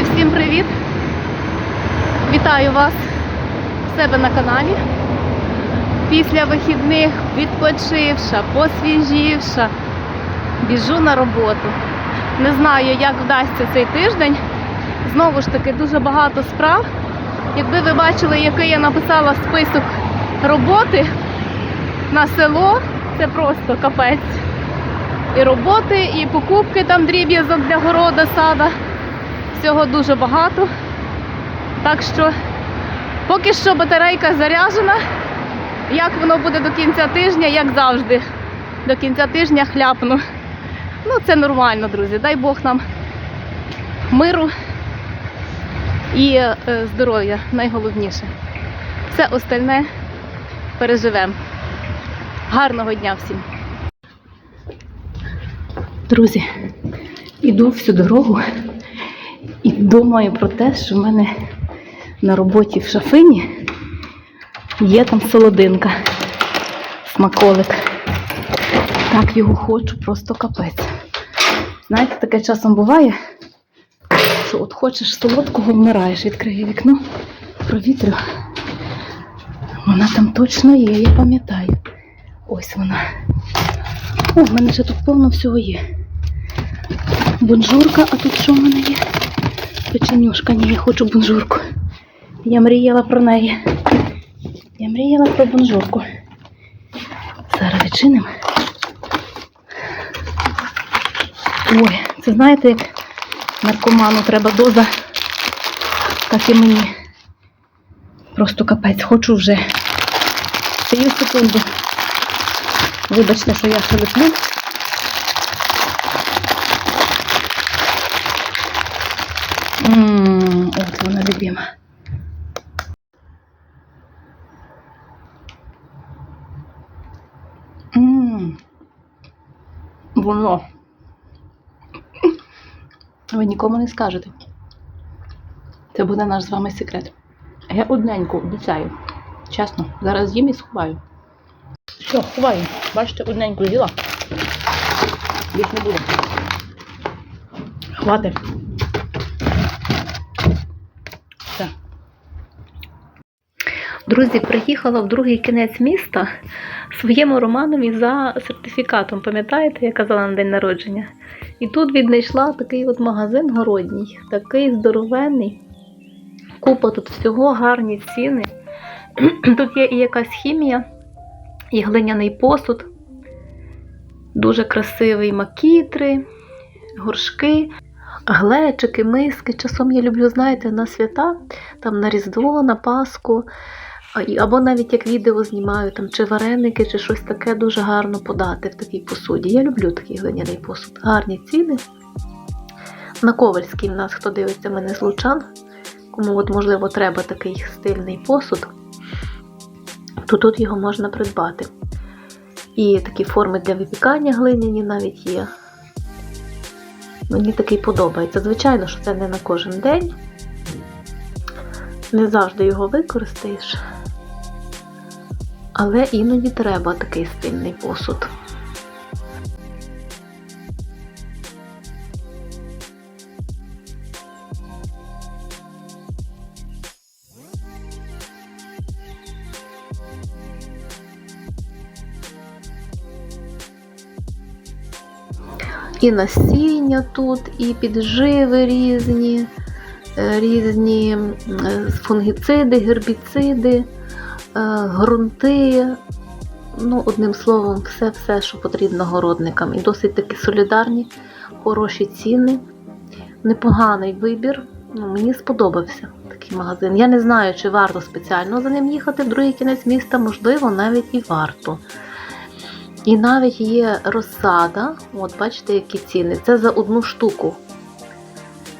Друзі, всім привіт! Вітаю вас в себе на каналі. Після вихідних відпочивша, посвіжівша, біжу на роботу. Не знаю, як вдасться цей тиждень. Знову ж таки, дуже багато справ. Якби ви бачили, який я написала список роботи на село, це просто капець. І роботи, і покупки там дріб'язок для города, сада. Всього дуже багато. Так що поки що батарейка заряджена. Як воно буде до кінця тижня, як завжди. До кінця тижня хляпну. Ну, це нормально, друзі. Дай Бог нам миру і е, здоров'я найголовніше. Все остальне переживемо. Гарного дня всім! Друзі, іду всю дорогу і думаю про те, що в мене на роботі в шафині є там солодинка, смаколик. Так його хочу, просто капець. Знаєте, таке часом буває, що от хочеш солодкого, вмираєш, відкрию вікно, провітрю. Вона там точно є, я пам'ятаю. Ось вона. О, в мене ще тут повно всього є. Бонжурка, а тут що в мене є? Печенюшка, ні, я хочу бонжурку. Я мріяла про неї. Я мріяла про бонжурку. Зараз відчинимо. Ой, це знаєте, як наркоману треба доза, так і мені. Просто капець, хочу вже. Сію секунду. Вибачте, що я шелеплю. Ммм. Воно. Ви нікому не скажете. Це буде наш з вами секрет. Я одненьку обіцяю. Чесно, зараз їм і сховаю. Все, ховаю. Бачите, одненьку з'їла. Більш не буде. Хватить. Друзі, приїхала в другий кінець міста своєму Романові за сертифікатом. Пам'ятаєте, я казала на день народження? І тут віднайшла такий от магазин городній, такий здоровенний. Купа тут всього, гарні ціни. Тут є і якась хімія, і глиняний посуд, дуже красивий макітри, горшки, глечики, миски. Часом я люблю, знаєте, на свята, там на Різдво, на Пасху, або навіть як відео знімаю, там чи вареники, чи щось таке дуже гарно подати в такій посуді. Я люблю такий глиняний посуд. Гарні ціни. На Ковальській в нас, хто дивиться мене з Лучан, кому от, можливо треба такий стильний посуд, то тут його можна придбати. І такі форми для випікання глиняні навіть є. Мені такий подобається. Звичайно, що це не на кожен день. Не завжди його використаєш. Але іноді треба такий стильний посуд. І насіння тут, і підживи різні, е, різні е, фунгіциди, гербіциди, е, ґрунти. Ну, одним словом, все-все, що потрібно городникам. І досить такі солідарні, хороші ціни. Непоганий вибір. Ну, мені сподобався такий магазин. Я не знаю, чи варто спеціально за ним їхати в другий кінець міста, можливо, навіть і варто. І навіть є розсада, от бачите, які ціни. Це за одну штуку.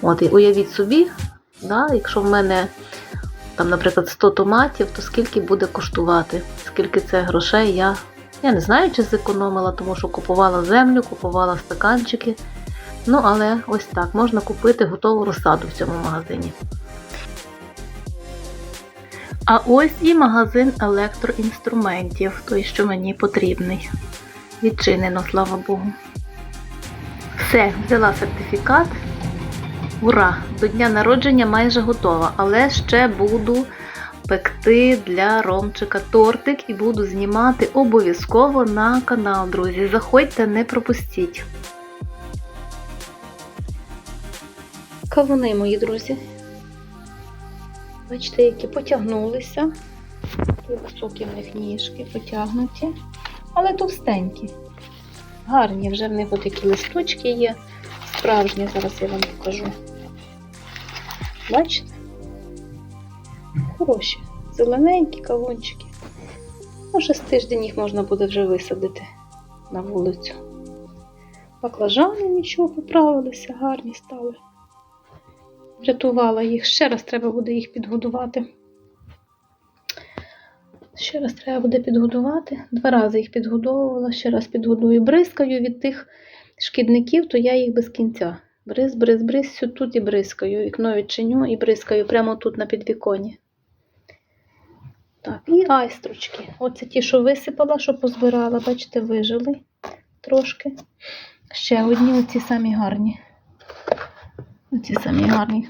От, і уявіть собі, да, якщо в мене, там, наприклад, 100 томатів, то скільки буде коштувати? Скільки це грошей я, я не знаю, чи зекономила, тому що купувала землю, купувала стаканчики. Ну, але ось так, можна купити готову розсаду в цьому магазині. А ось і магазин електроінструментів, той, що мені потрібний. Відчинено, слава Богу. Все, взяла сертифікат. Ура! До дня народження майже готова, але ще буду пекти для Ромчика тортик і буду знімати обов'язково на канал, друзі. Заходьте, не пропустіть. Кавуни, мої друзі. Бачите, які потягнулися. Такі високі в них ніжки, потягнуті, але товстенькі. Гарні, вже в них такі листочки є. Справжні, зараз я вам покажу. Бачите? Хороші, зелененькі кавунчики. Може, з тиждень їх можна буде вже висадити на вулицю. Баклажани нічого поправилися, гарні стали. Врятувала їх. Ще раз треба буде їх підгодувати. Ще раз треба буде підгодувати. Два рази їх підгодовувала, ще раз підгодую. Бризкаю від тих шкідників, то я їх без кінця. Бриз, бриз, бриз, всю тут і бризкаю. Вікно відчиню і бризкаю прямо тут на підвіконі. Так, і айстрочки. Оце ті, що висипала, що позбирала, бачите, вижили трошки. Ще одні, оці самі гарні. Оці самі гарні.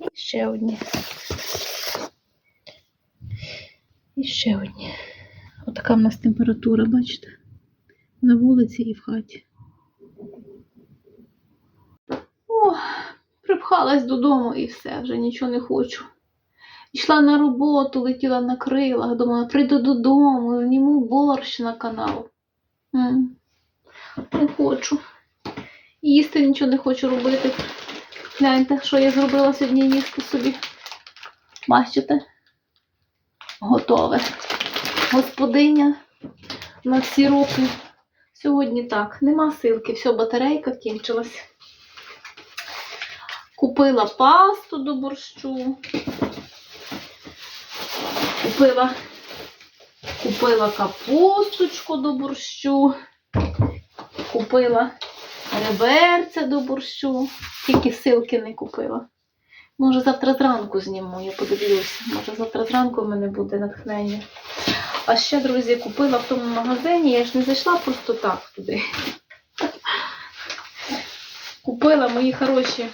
І ще одні. І ще одні. Отака в нас температура, бачите? На вулиці і в хаті. О, припхалась додому і все, вже нічого не хочу. Йшла на роботу, летіла на крилах, думала, прийду додому, зніму борщ на канал. М, Не хочу. Їсти нічого не хочу робити. Гляньте, що я зробила сьогодні їсти собі. Бачите? Готове. Господиня на всі роки. Сьогодні так, нема силки, все, батарейка кінчилась. Купила пасту до борщу. Купила, купила капусточку до борщу. Купила реберця до борщу. Тільки силки не купила. Може, завтра зранку зніму, я подивлюся. Може, завтра зранку в мене буде натхнення. А ще, друзі, купила в тому магазині, я ж не зайшла просто так туди. Купила мої хороші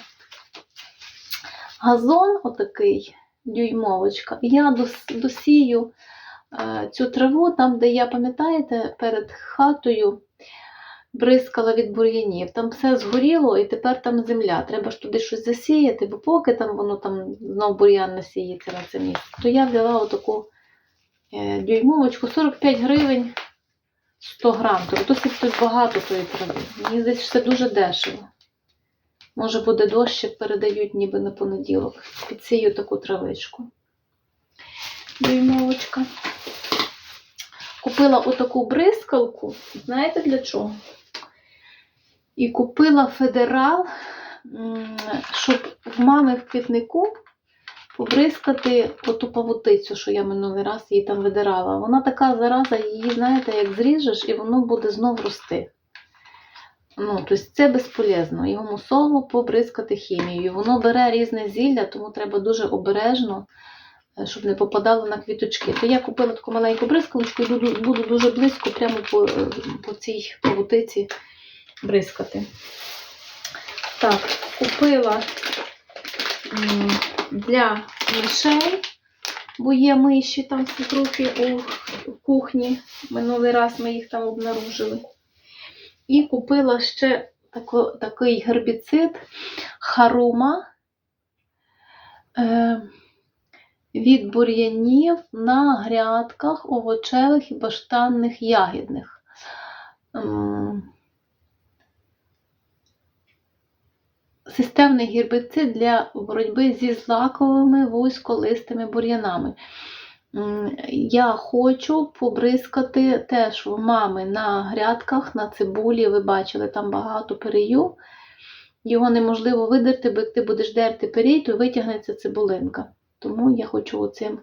газон отакий, дюймовочка. Я досію е, цю траву там, де я, пам'ятаєте, перед хатою бризкала від бур'янів. Там все згоріло і тепер там земля. Треба ж туди щось засіяти, бо поки там воно там знов бур'ян насіється на це місце. То я взяла отаку дюймовочку 45 гривень 100 грам. Тобто досить тут багато тої трави. Мені що це дуже дешево. Може буде дощик, передають ніби на понеділок. Підсію таку травичку. Дюймовочка. Купила отаку бризкалку. Знаєте для чого? І купила федерал, щоб в мами в квітнику побризкати оту павутицю, що я минулий раз її там видирала. Вона така зараза, її, знаєте, як зріжеш, і воно буде знов рости. Ну, тобто це безполезно. Його мусово побризкати хімією. Воно бере різне зілля, тому треба дуже обережно, е, щоб не попадало на квіточки. То я купила таку маленьку бризкалочку і буду, буду дуже близько прямо по, е, по цій павутиці бризкати. Так, купила для мишей, бо є миші там трохи у кухні. Минулий раз ми їх там обнаружили. І купила ще такий гербіцид харума е, від бур'янів на грядках овочевих і баштанних ягідних. Системний гербіцид для боротьби зі злаковими вузьколистими бур'янами. Я хочу побризкати теж у мами на грядках, на цибулі. Ви бачили, там багато перею. Його неможливо видерти, бо як ти будеш дерти перій, то витягнеться цибулинка. Тому я хочу оцим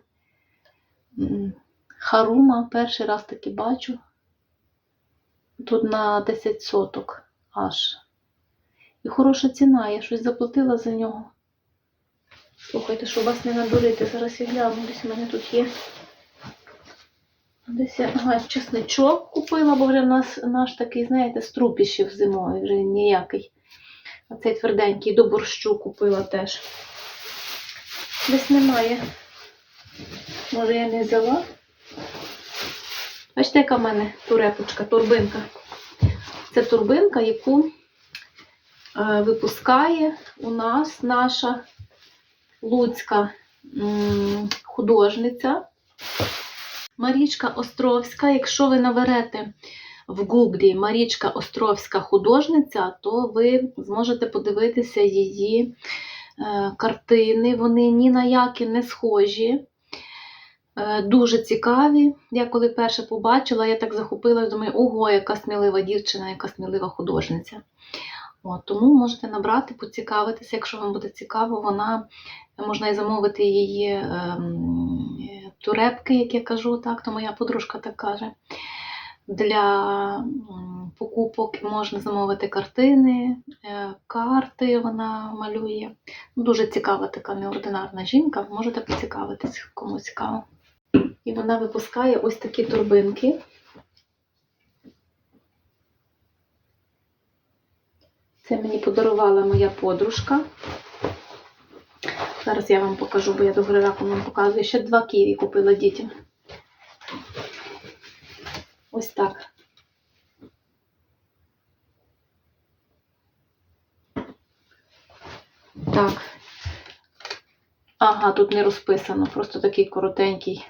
харума, перший раз таки бачу. Тут на 10 соток аж. І хороша ціна, я щось заплатила за нього. Слухайте, щоб вас не надурити, зараз я гляну, десь у мене тут є. Десь я ага, чесничок купила, бо вже в нас наш такий, знаєте, струпіщів зимою, вже ніякий. А цей тверденький до борщу купила теж. Десь немає. Може, я не взяла. Бачите, яка в мене турепочка, турбинка. Це турбинка, яку випускає у нас наша луцька художниця Марічка Островська. Якщо ви наберете в Гуглі Марічка Островська художниця, то ви зможете подивитися її е, картини. Вони ні на які не схожі. Е, Дуже цікаві. Я коли перше побачила, я так захопилась, думаю, ого, яка смілива дівчина, яка смілива художниця. От, тому можете набрати, поцікавитися, якщо вам буде цікаво, вона можна і замовити її ем, е, турепки, як я кажу, так, то моя подружка так каже. Для покупок можна замовити картини, е, карти вона малює. Дуже цікава така неординарна жінка, можете поцікавитись, кому цікаво. І вона випускає ось такі турбинки. Це мені подарувала моя подружка. Зараз я вам покажу, бо я до раком вам показую. Ще два ківі купила дітям. Ось так. Так. Ага, тут не розписано, просто такий коротенький.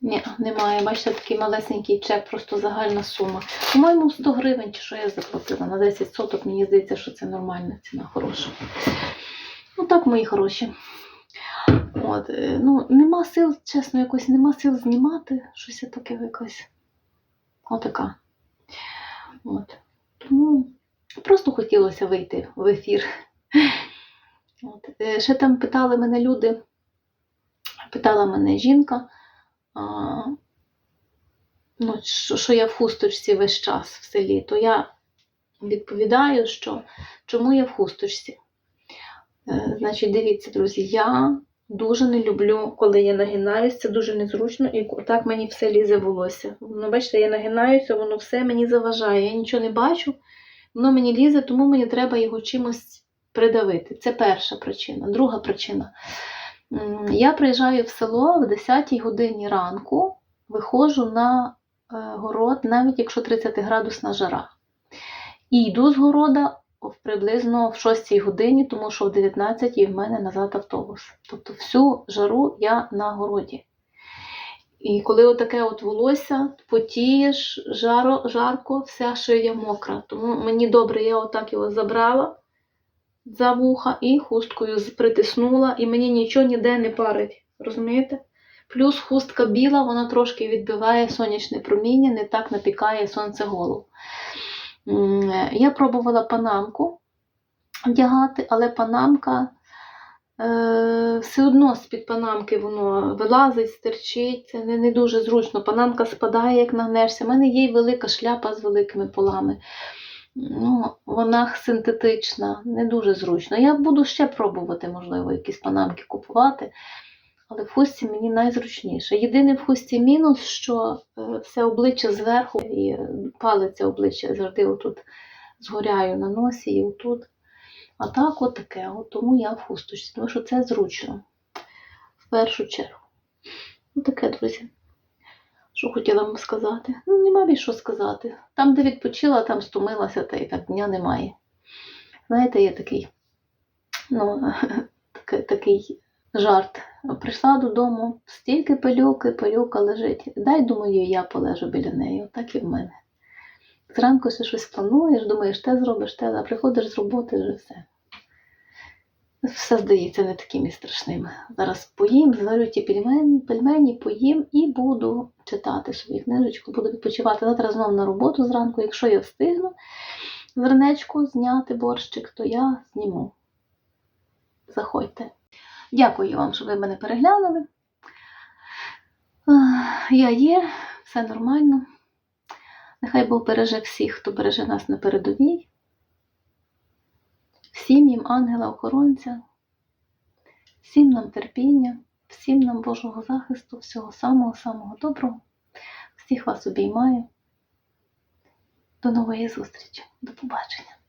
Ні, немає. Бачите, такий малесенький чек, просто загальна сума. По-моєму, 100 гривень, чи що я заплатила на 10 соток, мені здається, що це нормальна ціна, хороша. Ну так, мої хороші. От, е, ну, нема сил, чесно, якось нема сил знімати. Щось я таке якось. Отака. От. Тому просто хотілося вийти в ефір. От. Е, Ще там питали мене люди, питала мене жінка, ну, що, що я в хусточці весь час в селі, то я відповідаю, що чому я в хусточці. Е, Значить, дивіться, друзі, я дуже не люблю, коли я нагинаюсь, це дуже незручно, і так мені все лізе волосся. Ну, бачите, я нагинаюся, воно все мені заважає. Я нічого не бачу, воно мені лізе, тому мені треба його чимось придавити. Це перша причина. Друга причина. Я приїжджаю в село в 10 годині ранку, виходжу на е, город, навіть якщо 30 градусна жара. І йду з города приблизно в 6 годині, тому що в 19 в мене назад автобус. Тобто всю жару я на городі. І коли отаке от волосся, потієш, жаро, жарко, вся шия мокра. Тому мені добре, я отак його забрала за вуха і хусткою притиснула, і мені нічого ніде не парить. Розумієте? Плюс хустка біла, вона трошки відбиває сонячне проміння, не так напікає сонце голову. Я пробувала панамку вдягати, але панамка е, все одно з-під панамки воно вилазить, стерчить, це не, не дуже зручно. Панамка спадає, як нагнешся. У мене є велика шляпа з великими полами. Ну, вона синтетична, не дуже зручно. Я буду ще пробувати, можливо, якісь панамки купувати. Але в хустці мені найзручніше. Єдиний в хусті мінус, що е, все обличчя зверху і палиця обличчя завжди отут згоряю на носі і отут. А так от. От тому я в хусточці, тому що це зручно. В першу чергу. Ну таке, друзі. Що хотіла вам сказати? Ну, нема більше що сказати. Там, де відпочила, там стомилася, та й так дня немає. Знаєте, є такий, ну, такий, такий жарт. Прийшла додому, стільки пилюки, пилюка лежить. Дай, думаю, я полежу біля неї. Отак і в мене. Зранку ще щось плануєш, думаєш, те зробиш, те, а приходиш з роботи вже все. Все здається не таким і страшним. Зараз поїм, зварю ті пельмені, пельмені, поїм і буду читати собі книжечку, буду відпочивати. Завтра знову на роботу зранку. Якщо я встигну зернечку зняти борщик, то я зніму. Заходьте. Дякую вам, що ви мене переглянули. Я є, все нормально. Нехай Бог береже всіх, хто береже нас на передовій. Всім їм ангела-охоронця, всім нам терпіння, всім нам Божого захисту, всього самого-самого доброго. Всіх вас обіймаю. До нової зустрічі. До побачення.